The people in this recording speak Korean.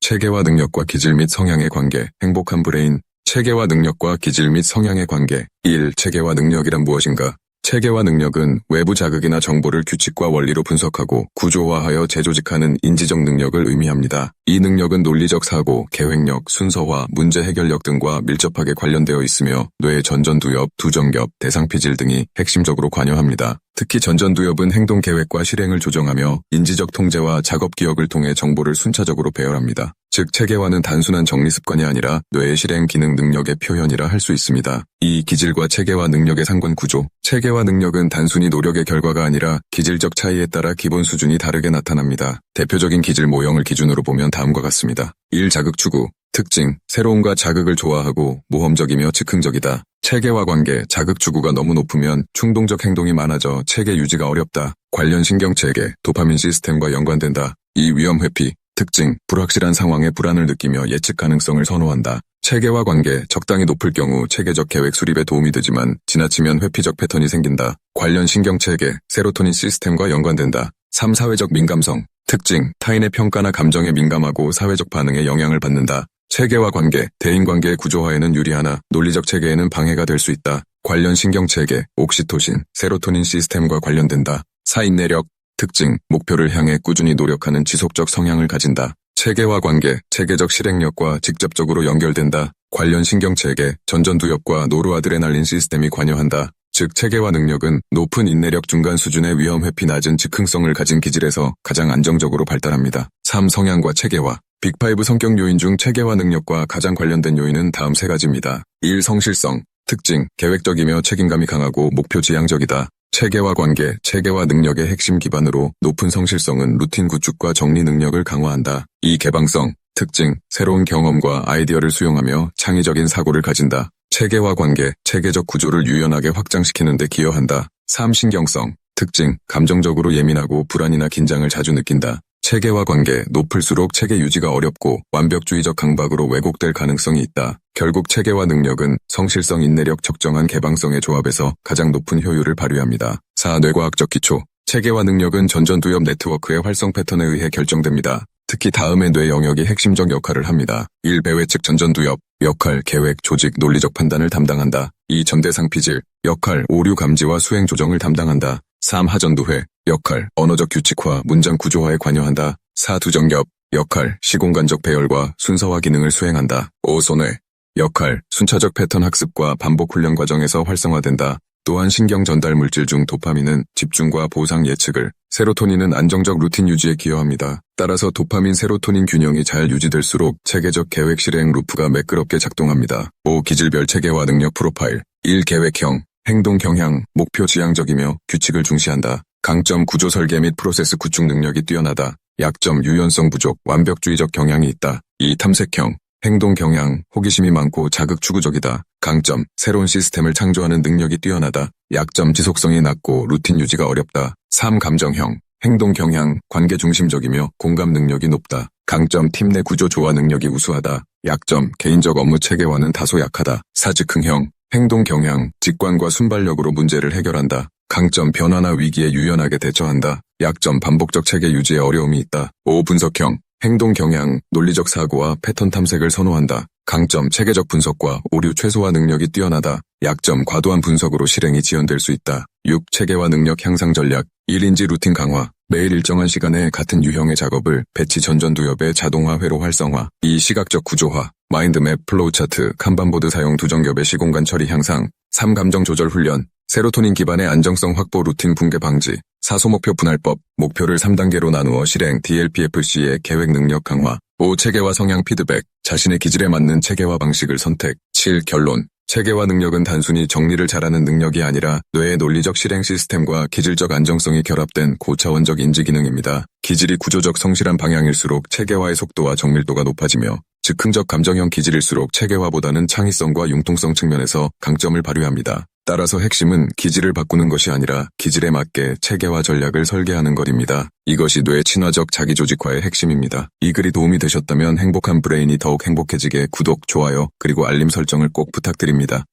체계와 능력과 기질 및 성향의 관계, 행복한 브레인, 체계와 능력과 기질 및 성향의 관계. 1. 체계와 능력이란 무엇인가? 체계와 능력은 외부 자극이나 정보를 규칙과 원리로 분석하고 구조화하여 재조직하는 인지적 능력을 의미합니다. 이 능력은 논리적 사고, 계획력, 순서화, 문제 해결력 등과 밀접하게 관련되어 있으며 뇌 전전두엽, 두정겹, 대상피질 등이 핵심적으로 관여합니다. 특히 전전두엽은 행동 계획과 실행을 조정하며 인지적 통제와 작업 기억을 통해 정보를 순차적으로 배열합니다. 즉 체계화는 단순한 정리 습관이 아니라 뇌의 실행 기능 능력의 표현이라 할 수 있습니다. 이 기질과 체계와 능력의 상관 구조. 체계와 능력은 단순히 노력의 결과가 아니라 기질적 차이에 따라 기본 수준이 다르게 나타납니다. 대표적인 기질 모형을 기준으로 보면 다음과 같습니다. 1. 자극 추구. 특징, 새로움과 자극을 좋아하고 모험적이며 즉흥적이다. 체계와 관계, 자극 추구가 너무 높으면 충동적 행동이 많아져 체계 유지가 어렵다. 관련 신경체계, 도파민 시스템과 연관된다. 2. 위험 회피, 특징, 불확실한 상황에 불안을 느끼며 예측 가능성을 선호한다. 체계와 관계, 적당히 높을 경우 체계적 계획 수립에 도움이 되지만 지나치면 회피적 패턴이 생긴다. 관련 신경체계, 세로토닌 시스템과 연관된다. 3. 사회적 민감성, 특징, 타인의 평가나 감정에 민감하고 사회적 반응에 영향을 받는다. 체계와 관계, 대인관계의 구조화에는 유리하나 논리적 체계에는 방해가 될 수 있다. 관련 신경체계, 옥시토신, 세로토닌 시스템과 관련된다. 사인내력, 특징, 목표를 향해 꾸준히 노력하는 지속적 성향을 가진다. 체계와 관계, 체계적 실행력과 직접적으로 연결된다. 관련 신경체계, 전전두엽과 노르아드레날린 시스템이 관여한다. 즉 체계와 능력은 높은 인내력 중간 수준의 위험 회피 낮은 즉흥성을 가진 기질에서 가장 안정적으로 발달합니다. 3. 성향과 체계화 빅5 성격 요인 중 체계와 능력과 가장 관련된 요인은 다음 세 가지입니다. 1. 성실성 특징, 계획적이며 책임감이 강하고 목표 지향적이다. 체계와 관계, 체계와 능력의 핵심 기반으로 높은 성실성은 루틴 구축과 정리 능력을 강화한다. 2. 개방성 특징, 새로운 경험과 아이디어를 수용하며 창의적인 사고를 가진다. 체계와 관계, 체계적 구조를 유연하게 확장시키는 데 기여한다. 3. 신경성 특징, 감정적으로 예민하고 불안이나 긴장을 자주 느낀다. 체계와 관계, 높을수록 체계 유지가 어렵고 완벽주의적 강박으로 왜곡될 가능성이 있다. 결국 체계와 능력은 성실성 인내력 적정한 개방성의 조합에서 가장 높은 효율을 발휘합니다. 4. 뇌과학적 기초 체계와 능력은 전전두엽 네트워크의 활성 패턴에 의해 결정됩니다. 특히 다음의 뇌 영역이 핵심적 역할을 합니다. 1. 배회 측 전전두엽 역할, 계획, 조직, 논리적 판단을 담당한다. 2. 전대상 피질 역할, 오류 감지와 수행 조정을 담당한다. 3. 하전도회 역할, 언어적 규칙화, 문장 구조화에 관여한다. 4. 두정겹 역할, 시공간적 배열과 순서화 기능을 수행한다. 5. 손해 역할, 순차적 패턴 학습과 반복 훈련 과정에서 활성화된다. 또한 신경 전달 물질 중 도파민은 집중과 보상 예측을, 세로토닌은 안정적 루틴 유지에 기여합니다. 따라서 도파민 세로토닌 균형이 잘 유지될수록 체계적 계획 실행 루프가 매끄럽게 작동합니다. 5. 기질별 체계와 능력 프로파일 1. 계획형, 행동 경향, 목표 지향적이며 규칙을 중시한다. 강점 구조 설계 및 프로세스 구축 능력이 뛰어나다. 약점 유연성 부족, 완벽주의적 경향이 있다. 2. 탐색형, 행동 경향, 호기심이 많고 자극 추구적이다. 강점, 새로운 시스템을 창조하는 능력이 뛰어나다. 약점, 지속성이 낮고 루틴 유지가 어렵다. 3. 감정형, 행동 경향, 관계 중심적이며 공감 능력이 높다. 강점, 팀 내 구조 조화 능력이 우수하다. 약점, 개인적 업무 체계와는 다소 약하다. 4. 즉흥형, 행동 경향, 직관과 순발력으로 문제를 해결한다. 강점, 변화나 위기에 유연하게 대처한다. 약점, 반복적 체계 유지에 어려움이 있다. 5. 분석형, 행동 경향, 논리적 사고와 패턴 탐색을 선호한다. 강점, 체계적 분석과 오류 최소화 능력이 뛰어나다. 약점, 과도한 분석으로 실행이 지연될 수 있다. 6. 체계와 능력 향상 전략, 1인지 루틴 강화, 매일 일정한 시간에 같은 유형의 작업을 배치 전전두엽의 자동화 회로 활성화, 2. 시각적 구조화, 마인드맵, 플로우 차트, 칸반보드 사용 두정겹의 시공간 처리 향상, 3. 감정 조절 훈련, 세로토닌 기반의 안정성 확보 루틴 붕괴 방지, 사소목표 분할법, 목표를 3단계로 나누어 실행 DLPFC의 계획 능력 강화, 5. 체계화 성향 피드백, 자신의 기질에 맞는 체계화 방식을 선택, 7. 결론, 체계화 능력은 단순히 정리를 잘하는 능력이 아니라 뇌의 논리적 실행 시스템과 기질적 안정성이 결합된 고차원적 인지 기능입니다. 기질이 구조적 성실한 방향일수록 체계화의 속도와 정밀도가 높아지며 즉흥적 감정형 기질일수록 체계화보다는 창의성과 융통성 측면에서 강점을 발휘합니다. 따라서 핵심은 기질을 바꾸는 것이 아니라 기질에 맞게 체계화 전략을 설계하는 것입니다. 이것이 뇌 친화적 자기조직화의 핵심입니다. 이 글이 도움이 되셨다면 행복한 브레인이 더욱 행복해지게 구독, 좋아요, 그리고 알림 설정을 꼭 부탁드립니다.